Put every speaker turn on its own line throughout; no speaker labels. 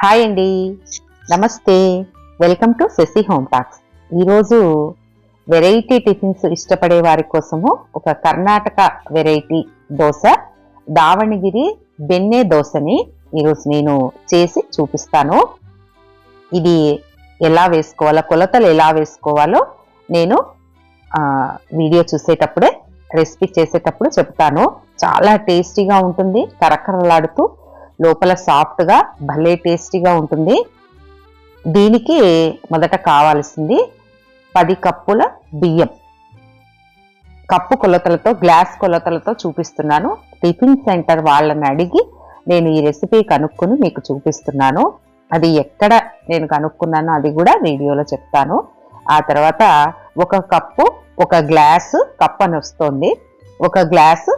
Hi అండి. నమస్తే. Welcome to Sashi home talks. ఈరోజు వెరైటీ టిఫిన్స్ ఇష్టపడే వారి కోసము ఒక కర్ణాటక వెరైటీ దోశ దావణగిరి బెన్నె దోశని ఈరోజు నేను చేసి చూపిస్తాను. ఇది ఎలా వేసుకోవాలో కొలతలు ఎలా వేసుకోవాలో నేను వీడియో చూసేటప్పుడే రెసిపీ చేసేటప్పుడు చెప్తాను. చాలా టేస్టీగా ఉంటుంది కరకరలాడుతూ లోపల సాఫ్ట్గా భలే టేస్టీగా ఉంటుంది. దీనికి మొదట కావాల్సింది పది కప్పుల బియ్యం. కప్పు కొలతలతో గ్లాస్ కొలతలతో చూపిస్తున్నాను. టిఫిన్ సెంటర్ వాళ్ళని అడిగి నేను ఈ రెసిపీ కనుక్కొని మీకు చూపిస్తున్నాను. అది ఎక్కడ నేను కనుక్కున్నానో అది కూడా వీడియోలో చెప్తాను. ఆ తర్వాత ఒక కప్పు ఒక గ్లాసు కప్పు అని వస్తుంది. ఒక గ్లాసు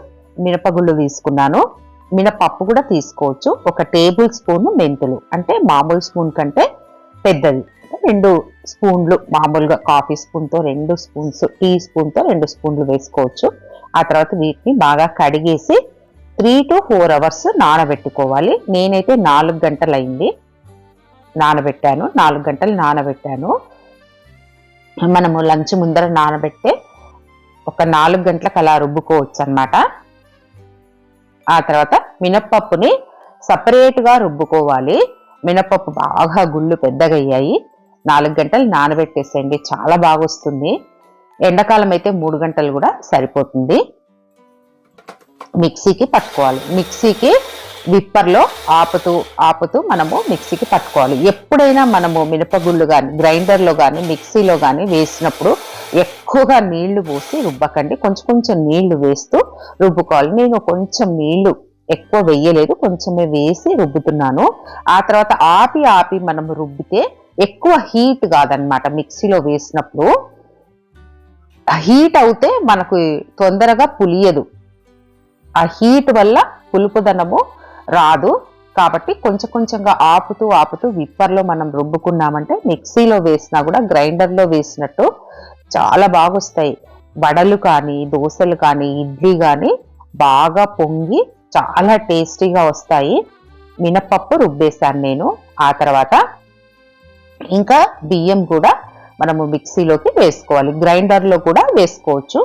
మినపగుళ్ళు తీసుకున్నాను. మినపప్పు కూడా తీసుకోవచ్చు. ఒక టేబుల్ స్పూన్ మెంతులు అంటే మామూలు స్పూన్ కంటే పెద్దది. రెండు స్పూన్లు మామూలుగా కాఫీ స్పూన్తో రెండు స్పూన్స్ టీ స్పూన్తో రెండు స్పూన్లు వేసుకోవచ్చు. ఆ తర్వాత వీటిని బాగా కడిగేసి త్రీ టు ఫోర్ అవర్స్ నానబెట్టుకోవాలి. నేనైతే నాలుగు గంటలు అయింది నానబెట్టాను. నాలుగు గంటలు నానబెట్టాను. మనము లంచ్ ముందర నానబెట్టే ఒక నాలుగు గంటలకు అలా రుబ్బుకోవచ్చు అనమాట ఆ తర్వాత మినప్పప్పుని సపరేట్గా రుబ్బుకోవాలి. మినప్పప్పు బాగా గుళ్ళు పెద్దగా అయ్యాయి నాలుగు గంటలు నానబెట్టేసేయండి. చాలా బాగా వస్తుంది ఎండాకాలం అయితే మూడు గంటలు కూడా సరిపోతుంది. మిక్సీకి పట్టుకోవాలి. మిక్సీకి విప్పర్లో ఆపుతూ ఆపుతూ మనము మిక్సీకి పట్టుకోవాలి. ఎప్పుడైనా మనము మినపగుళ్ళు కానీ గ్రైండర్లో కానీ మిక్సీలో కానీ వేసినప్పుడు ఎక్కువగా నీళ్ళు పోసి రుబ్బకండి. కొంచెం కొంచెం నీళ్ళు వేస్తూ రుబ్బుకోవాలి. నేను కొంచెం నీళ్ళు ఎక్కువ వెయ్యలేదు కొంచెమే వేసి రుబ్బుతున్నాను. ఆ తర్వాత ఆపి ఆపి మనం రుబ్బితే ఎక్కువ హీట్ కాదనమాట మిక్సీలో వేసినప్పుడు. హీట్ అవుతే మనకు తొందరగా పులియదు. ఆ హీట్ వల్ల పులుపుదనము రాదు. కాబట్టి కొంచెం కొంచెంగా ఆపుతూ ఆపుతూ విప్పర్లో మనం రుబ్బుకున్నామంటే మిక్సీలో వేసినా కూడా గ్రైండర్లో వేసినట్టు చాలా బాగా వస్తాయి వడలు కానీ దోశలు కానీ ఇడ్లీ కానీ బాగా పొంగి చాలా టేస్టీగా వస్తాయి. మినపప్పు రుబ్బేశాను నేను. ఆ తర్వాత ఇంకా బియ్యం కూడా మనము మిక్సీలోకి వేసుకోవాలి. గ్రైండర్లో కూడా వేసుకోవచ్చు.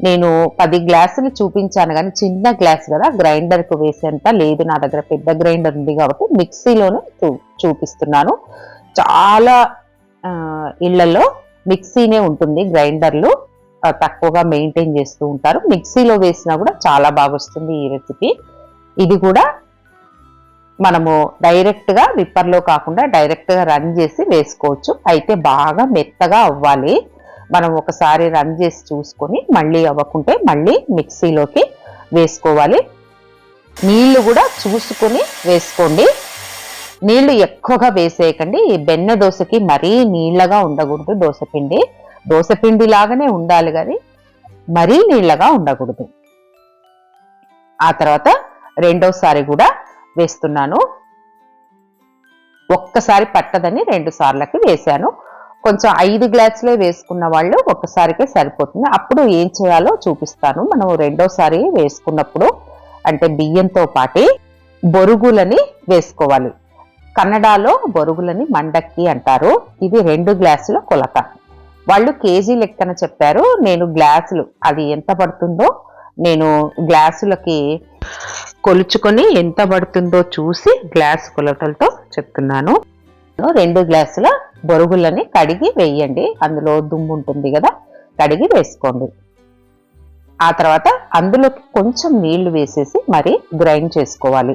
నేను పది గ్లాసులు చూపించాను కానీ చిన్న గ్లాస్ కదా గ్రైండర్కు వేసేంత లేదు నా దగ్గర పెద్ద గ్రైండర్ ఉంది కాబట్టి మిక్సీలోనే చూ- చూపిస్తున్నాను. చాలా ఇళ్ళలో మిక్సీనే ఉంటుంది గ్రైండర్లు తక్కువగా మెయింటైన్ చేస్తూ ఉంటారు. మిక్సీలో వేసినా కూడా చాలా బాగా వస్తుంది ఈ రెసిపీ. ఇది కూడా మనము డైరెక్ట్గా విప్పర్లో కాకుండా డైరెక్ట్గా రన్ చేసి వేసుకోవచ్చు. అయితే బాగా మెత్తగా అవ్వాలి. మనం ఒకసారి రన్ చేసి చూసుకొని మళ్ళీ అవ్వకుంటే మళ్ళీ మిక్సీలోకి వేసుకోవాలి. నీళ్ళు కూడా చూసుకొని వేసుకోండి. నీళ్ళు ఎక్కువగా వేసేయకండి. ఈ బెన్న దోశకి మరీ నీళ్ళగా ఉండకూడదు దోశపిండి. దోశపిండి లాగానే ఉండాలి కానీ మరీ నీళ్ళగా ఉండకూడదు. ఆ తర్వాత రెండోసారి కూడా వేస్తున్నాను. ఒక్కసారి పట్టదని రెండు సార్లకి వేశాను. కొంచెం ఐదు గ్లాసులే వేసుకున్న వాళ్ళు ఒక్కసారికే సరిపోతుంది. అప్పుడు ఏం చేయాలో చూపిస్తాను. మనం రెండోసారి వేసుకున్నప్పుడు అంటే బియ్యంతో పాటి బొరుగులని వేసుకోవాలి. కన్నడలో బొరుగులని మండక్కి అంటారు. ఇది రెండు గ్లాసుల కొలత. వాళ్ళు కేజీ లెక్కన చెప్పారు. నేను గ్లాసులు అది ఎంత పడుతుందో నేను గ్లాసులకి కొలుచుకొని ఎంత పడుతుందో చూసి గ్లాస్ కొలతలతో చెప్తున్నాను. రెండు గ్లాసుల బొరుగులని కడిగి వేయండి. అందులో దుమ్ము ఉంటుంది కదా కడిగి వేసుకోండి. ఆ తర్వాత అందులోకి కొంచెం నీళ్ళు వేసేసి మరి గ్రైండ్ చేసుకోవాలి.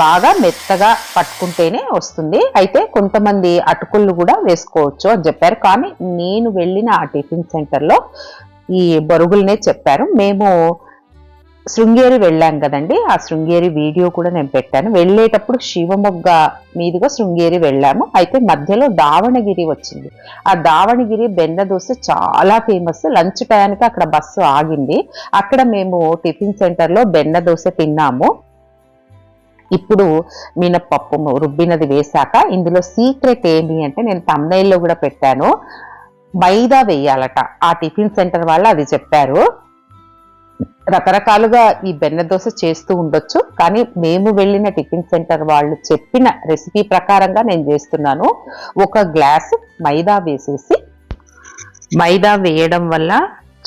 బాగా మెత్తగా పట్టుకుంటేనే వస్తుంది. అయితే కొంతమంది అటుకులు కూడా వేసుకోవచ్చు అని చెప్పారు. కానీ నేను వెళ్ళిన ఆ టిఫిన్ సెంటర్లో ఈ బొరుగులనే చెప్పారు. మేము శృంగేరి వెళ్ళాం కదండి. ఆ శృంగేరి వీడియో కూడా నేను పెట్టాను. వెళ్ళేటప్పుడు శివమొగ్గ మీదుగా శృంగేరి వెళ్ళాము. అయితే మధ్యలో దావణగిరి వచ్చింది. ఆ దావణగిరి బెండ దోశ చాలా ఫేమస్. లంచ్ టయానికి అక్కడ బస్సు ఆగింది. అక్కడ మేము టిఫిన్ సెంటర్లో బెండ దోశ తిన్నాము. ఇప్పుడు మినప్పప్పు రుబ్బినది వేశాక ఇందులో సీక్రెట్ ఏంటి అంటే నేను తమ్నైల్లో కూడా పెట్టాను. మైదా వేయాలట. ఆ టిఫిన్ సెంటర్ వాళ్ళు అది చెప్పారు. రకరకాలుగా ఈ బెన్న దోశ చేస్తూ ఉండొచ్చు. కానీ మేము వెళ్ళిన టిఫిన్ సెంటర్ వాళ్ళు చెప్పిన రెసిపీ ప్రకారంగా నేను చేస్తున్నాను. ఒక గ్లాస్ మైదా వేసేసి మైదా వేయడం వల్ల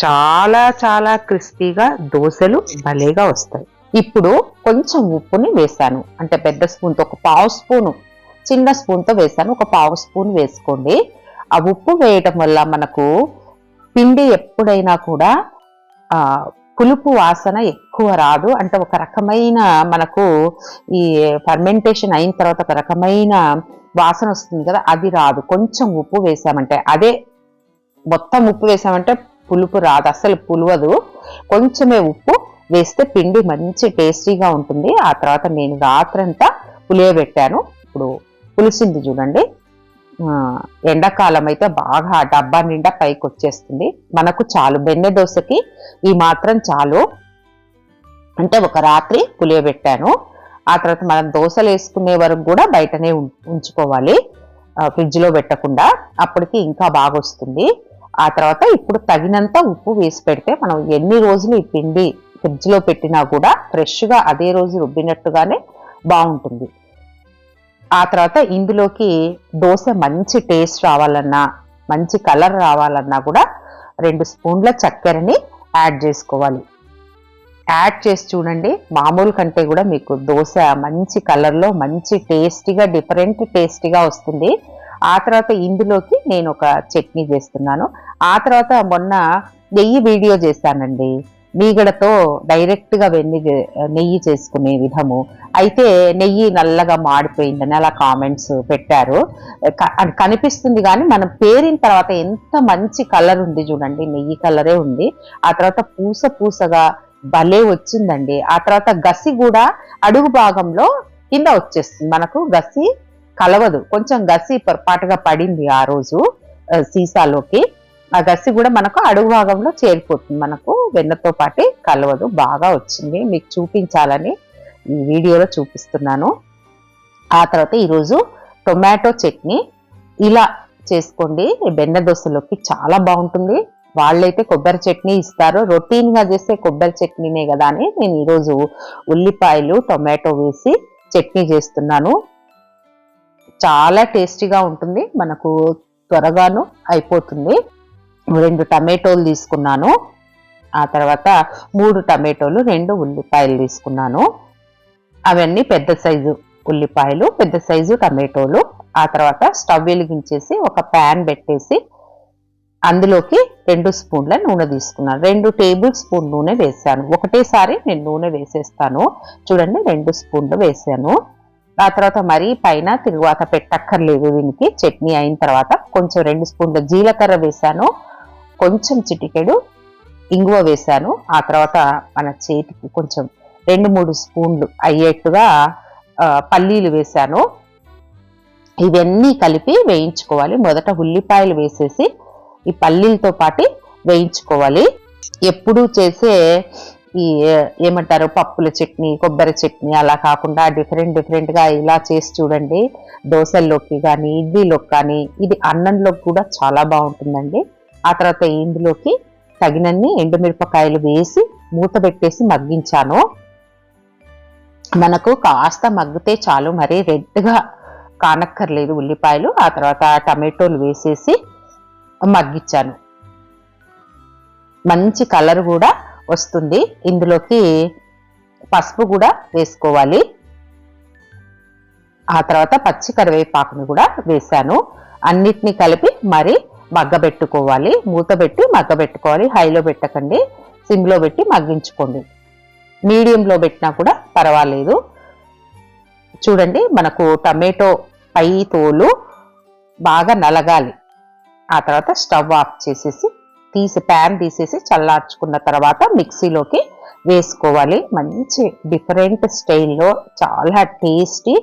చాలా చాలా క్రిస్పీగా దోశలు భలేగా వస్తాయి. ఇప్పుడు కొంచెం ఉప్పుని వేసాను అంటే పెద్ద స్పూన్తో ఒక పావు స్పూను చిన్న స్పూన్తో వేసాను ఒక పావు స్పూన్ వేసుకోండి. ఆ ఉప్పు వేయటం వల్ల మనకు పిండి ఎప్పుడైనా కూడా పులుపు వాసన ఎక్కువ రాదు. అంటే ఒక రకమైన మనకు ఈ ఫర్మెంటేషన్ అయిన తర్వాత ఒక రకమైన వాసన వస్తుంది కదా అది రాదు. కొంచెం ఉప్పు వేసామంటే అదే మొత్తం ఉప్పు వేసామంటే పులుపు రాదు. అసలు పులవదు. కొంచెమే ఉప్పు వేస్తే పిండి మంచి టేస్టీగా ఉంటుంది. ఆ తర్వాత నేను రాత్రంతా పులియబెట్టాను. ఇప్పుడు పులిసింది చూడండి. ఎండాకాలం అయితే బాగా ఆ డబ్బా నిండా పైకి వచ్చేస్తుంది మనకు చాలు బెన్నె దోశకి ఈ మాత్రం చాలు. అంటే ఒక రాత్రి పులియబెట్టాను. ఆ తర్వాత మనం దోశలు వేసుకునే వరకు కూడా బయటనే ఉం- ఉంచుకోవాలి. ఫ్రిడ్జ్లో పెట్టకుండా అప్పటికి ఇంకా బాగా వస్తుంది ఆ తర్వాత ఇప్పుడు తగినంత ఉప్పు వేసి పెడితే మనం ఎన్ని రోజులు ఈ పిండి ఫ్రిడ్జ్లో పెట్టినా కూడా ఫ్రెష్గా అదే రోజు రుబ్బినట్టుగానే బాగుంటుంది. ఆ తర్వాత ఇందులోకి దోశ మంచి టేస్ట్ రావాలన్నా మంచి కలర్ రావాలన్నా కూడా రెండు స్పూన్ల చక్కెరని యాడ్ చేసుకోవాలి. యాడ్ చేసి చూడండి మామూలు కంటే కూడా మీకు దోశ మంచి కలర్లో మంచి టేస్టీగా డిఫరెంట్ టేస్టీగా వస్తుంది. ఆ తర్వాత ఇందులోకి నేను ఒక చట్నీ చేస్తున్నాను. ఆ తర్వాత మొన్న నెయ్యి వీడియో చేశానండి. మీగడతో డైరెక్ట్గా వెన్ని నెయ్యి చేసుకునే విధము. అయితే నెయ్యి నల్లగా మాడిపోయిందని అలా కామెంట్స్ పెట్టారు. కనిపిస్తుంది కానీ మనం పేరిన తర్వాత ఎంత మంచి కలర్ ఉంది చూడండి. నెయ్యి కలరే ఉంది. ఆ తర్వాత పూస పూసగా భలే వచ్చిందండి. ఆ తర్వాత గసి కూడా అడుగు భాగంలో కింద వచ్చేస్తుంది. మనకు గసి కలవదు. కొంచెం గసి పొరపాటుగా పడింది ఆ రోజు సీసాలోకి. ఆ గసి కూడా మనకు అడుగు భాగంలో చేరిపోతుంది. మనకు వెన్నతో పాటు కలవదు బాగా వచ్చింది. మీకు చూపించాలని ఈ వీడియోలో చూపిస్తున్నాను. ఆ తర్వాత ఈరోజు టొమాటో చట్నీ. ఇలా చేసుకోండి. వెన్న దోశలోకి చాలా బాగుంటుంది. వాళ్ళైతే కొబ్బరి చట్నీ ఇస్తారు. రొటీన్గా చేస్తే కొబ్బరి చట్నీనే కదా అని నేను ఈరోజు ఉల్లిపాయలు టొమాటో వేసి చట్నీ చేస్తున్నాను. చాలా టేస్టీగా ఉంటుంది. మనకు త్వరగాను అయిపోతుంది. రెండు టమాటోలు తీసుకున్నాను. ఆ తర్వాత మూడు టమాటోలు రెండు ఉల్లిపాయలు తీసుకున్నాను. అవన్నీ పెద్ద సైజు ఉల్లిపాయలు పెద్ద సైజు టమాటోలు. ఆ తర్వాత స్టవ్ వెలిగించేసి ఒక ప్యాన్ పెట్టేసి అందులోకి రెండు స్పూన్ల నూనె తీసుకున్నాను. రెండు టేబుల్ స్పూన్ నూనె వేసాను. ఒకటేసారి నేను నూనె వేసేస్తాను. చూడండి రెండు స్పూన్లు వేసాను. ఆ తర్వాత మరీ పైన తిరువాత పెట్టక్కర్లేదు దీనికి. చట్నీ అయిన తర్వాత కొంచెం రెండు స్పూన్ల జీలకర్ర వేసాను. కొంచెం చిటికెడు ఇంగువ వేసాను ఆ తర్వాత మన చేతికి కొంచెం రెండు మూడు స్పూన్లు అయ్యేట్టుగా పల్లీలు వేసాను ఇవన్నీ కలిపి వేయించుకోవాలి. మొదట ఉల్లిపాయలు వేసేసి ఈ పల్లీలతో పాటు వేయించుకోవాలి. ఎప్పుడూ చేసే ఈ ఏమంటారు పప్పుల చట్నీ కొబ్బరి చట్నీ అలా కాకుండా డిఫరెంట్ డిఫరెంట్గా ఇలా చేసి చూడండి. దోశల్లోకి కానీ ఇడ్లీలోకి కానీ ఇది అన్నంలోకి కూడా చాలా బాగుంటుందండి. ఆ తర్వాత ఇందులోకి తగినన్ని ఎండుమిరపకాయలు వేసి మూత పెట్టేసి మగ్గించాను. మనకు కాస్త మగ్గితే చాలు మరి రెడ్గా కానక్కర్లేదు ఉల్లిపాయలు. ఆ తర్వాత టమాటోలు వేసేసి మగ్గించాను. మంచి కలర్ కూడా వస్తుంది. ఇందులోకి పసుపు కూడా వేసుకోవాలి. ఆ తర్వాత పచ్చి కరివేపాకుని కూడా వేసాను అన్నిటినీ కలిపి మరి మగ్గబెట్టుకోవాలి. మూత పెట్టి మగ్గబెట్టుకోవాలి. హైలో పెట్టకండి. సిమ్లో పెట్టి మగ్గించుకోండి. మీడియంలో పెట్టినా కూడా పర్వాలేదు. చూడండి మనకు టమాటో పై తోలు బాగా నలగాలి. ఆ తర్వాత స్టవ్ ఆఫ్ చేసేసి తీసి ప్యాన్ తీసేసి చల్లార్చుకున్న తర్వాత మిక్సీలోకి వేసుకోవాలి. మంచి డిఫరెంట్ స్టైల్లో చాలా టేస్టీ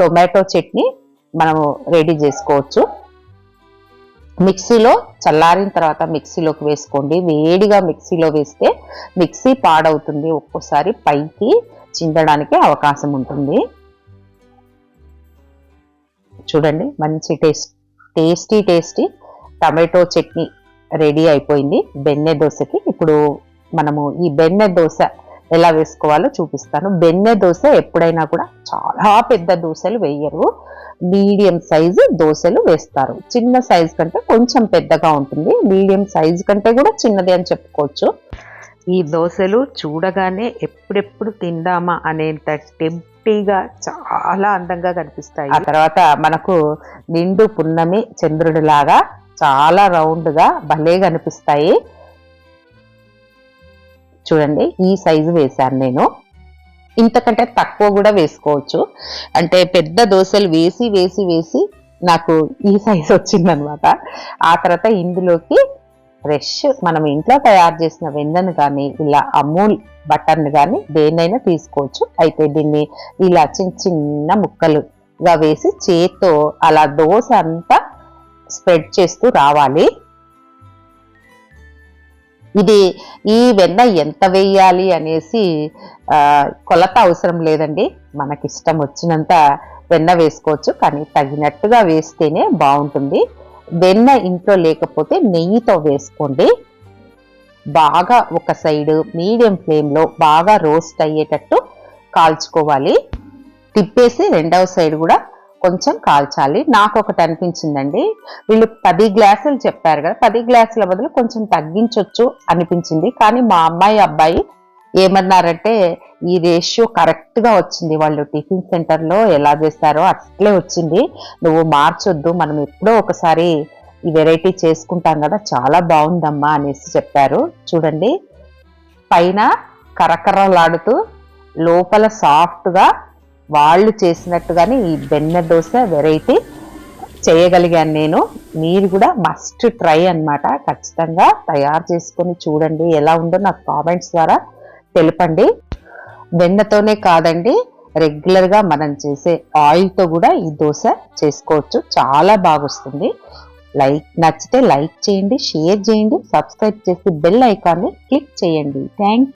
టొమాటో చట్నీ మనము రెడీ చేసుకోవచ్చు. మిక్సీలో చల్లారిన తర్వాత మిక్సీలోకి వేసుకోండి. వేడిగా మిక్సీలో వేస్తే మిక్సీ పాడవుతుంది. ఒక్కోసారి పైకి చిందడానికి అవకాశం ఉంటుంది. చూడండి మంచి taste tasty tasty tomato chutney ready అయిపోయింది. బెన్నె దోశకి. ఇప్పుడు మనము ఈ బెన్నె దోశ ఎలా వేసుకోవాలో చూపిస్తాను. బెన్నె దోశ ఎప్పుడైనా కూడా చాలా పెద్ద దోశలు వేయరు. మీడియం సైజు దోశలు వేస్తారు. చిన్న సైజు కంటే కొంచెం పెద్దగా ఉంటుంది. మీడియం సైజు కంటే కూడా చిన్నది అని చెప్పుకోవచ్చు. ఈ దోశలు చూడగానే ఎప్పుడెప్పుడు తిందామా అనేంత టెంప్టీగా చాలా అందంగా కనిపిస్తాయి. ఆ తర్వాత మనకు నిండు పున్నమి చంద్రుడి లాగా చాలా రౌండ్గా భలే కనిపిస్తాయి చూడండి ఈ సైజు వేశాను నేను. ఇంతకంటే తక్కువ కూడా వేసుకోవచ్చు. అంటే పెద్ద దోశలు వేసి వేసి వేసి నాకు ఈ సైజు వచ్చిందనమాట. ఆ తర్వాత ఇందులోకి ఫ్రెష్ మనం ఇంట్లో తయారు చేసిన వెన్నను కానీ ఇలా అమూల్ బటర్ని కానీ దేన్నైనా తీసుకోవచ్చు. అయితే దీన్ని ఇలా చిన్న చిన్న ముక్కలుగా వేసి చేత్తో అలా దోశ అంతా స్ప్రెడ్ చేస్తూ రావాలి. ఇది ఈ వెన్న ఎంత వేయాలి అనేసి కొలత అవసరం లేదండి. మనకి ఇష్టం వచ్చినంత వెన్న వేసుకోవచ్చు కానీ తగినట్టుగా వేస్తేనే బాగుంటుంది. వెన్న ఇంట్లో లేకపోతే నెయ్యితో వేసుకోండి. బాగా ఒక సైడ్ మీడియం ఫ్లేమ్లో బాగా రోస్ట్ అయ్యేటట్టు కాల్చుకోవాలి. తిప్పేసి రెండవ సైడ్ కూడా కొంచెం కాల్చాలి. నాకు ఒకటి అనిపించిందండి. వీళ్ళు పది గ్లాసులు చెప్పారు కదా పది గ్లాసుల బదులు కొంచెం తగ్గించవచ్చు అనిపించింది. కానీ మా అమ్మాయి అబ్బాయి ఏమన్నారంటే ఈ రేషియో కరెక్ట్గా వచ్చింది. వాళ్ళు టిఫిన్ సెంటర్లో ఎలా చేస్తారో అట్లే వచ్చింది. నువ్వు మార్చొద్దు. మనం ఎప్పుడో ఒకసారి ఈ వెరైటీ చేసుకుంటాం కదా చాలా బాగుందమ్మా అనేసి చెప్పారు. చూడండి. పైన కరకరలాడుతూ లోపల సాఫ్ట్గా వాళ్ళు చేసినట్టుగానే ఈ బెన్న దోశ వెరైటీ చేయగలిగాను నేను. మీరు కూడా మస్ట్ ట్రై అన్నమాట. ఖచ్చితంగా తయారు చేసుకొని చూడండి ఎలా ఉందో నాకు కామెంట్స్ ద్వారా తెలపండి. వెన్నతోనే కాదండి రెగ్యులర్గా మనం చేసే ఆయిల్తో కూడా ఈ దోశ చేసుకోవచ్చు. చాలా బాగొస్తుంది. లైక్ నచ్చితే లైక్ చేయండి షేర్ చేయండి సబ్స్క్రైబ్ చేసి బెల్ ఐకాన్ని క్లిక్ చేయండి. థ్యాంక్